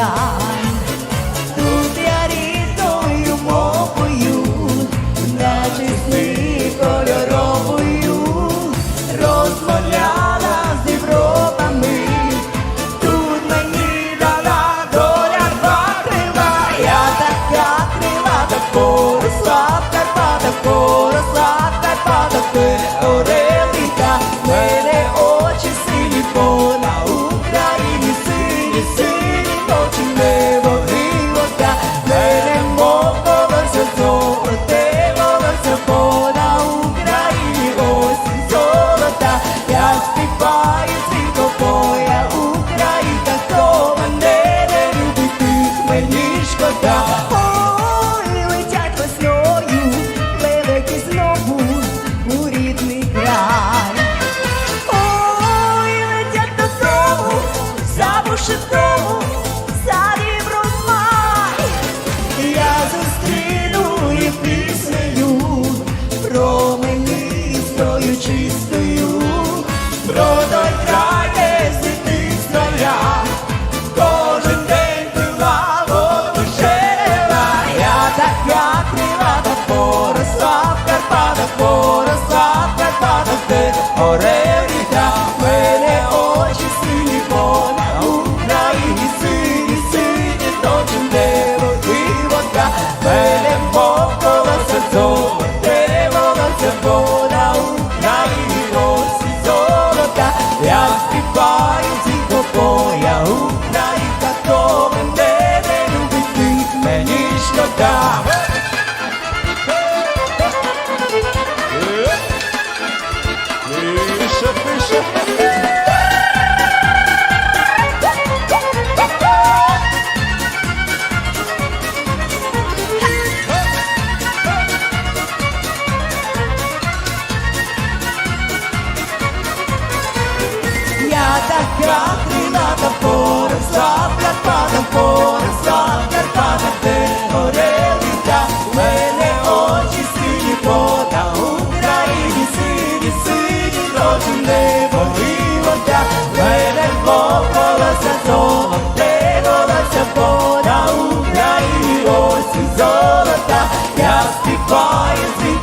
Yeah. шифрову садів. Я зустріну їх піснею, про меністою чистою, про той край, де дитинства кожен день пила воду. Я така крива, та поросла, в Карпатах, поросла, в Карпатах, де оре. Я така крилата пороза поколося золом, дивилася поля у краю я співаю свій